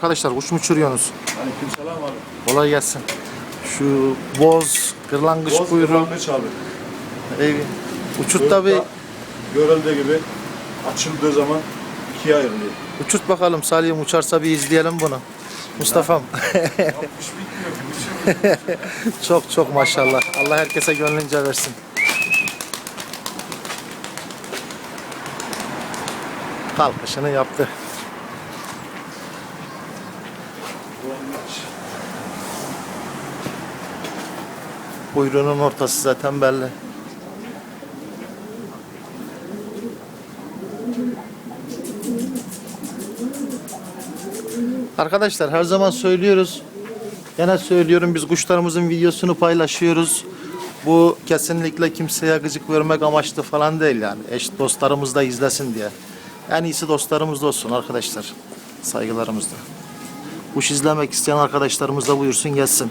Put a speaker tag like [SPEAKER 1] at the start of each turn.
[SPEAKER 1] Arkadaşlar kuş mu uçuruyorsunuz?
[SPEAKER 2] Aleykümselam abi.
[SPEAKER 1] Kolay gelsin. Şu boz, kırlangıç
[SPEAKER 2] Boz
[SPEAKER 1] kuyruğu.
[SPEAKER 2] kırlangıç abi.
[SPEAKER 1] Ey, uçurt tabi.
[SPEAKER 2] Görüldüğü gibi açıldığı zaman ikiye ayrılıyor.
[SPEAKER 1] Uçurt bakalım Salih'im uçarsa bir izleyelim bunu. Mustafa'm. Çok çok maşallah. Allah herkese gönlünce versin. Kalkışını yaptı. Kuyruğunun ortası zaten belli. Arkadaşlar her zaman söylüyoruz. Gene söylüyorum biz kuşlarımızın videosunu paylaşıyoruz. Bu kesinlikle kimseye gıcık vermek amaçlı falan değil yani. Eş dostlarımız da izlesin diye. En iyisi dostlarımız da olsun arkadaşlar. Saygılarımızla. Kuş izlemek isteyen arkadaşlarımız da buyursun gelsin.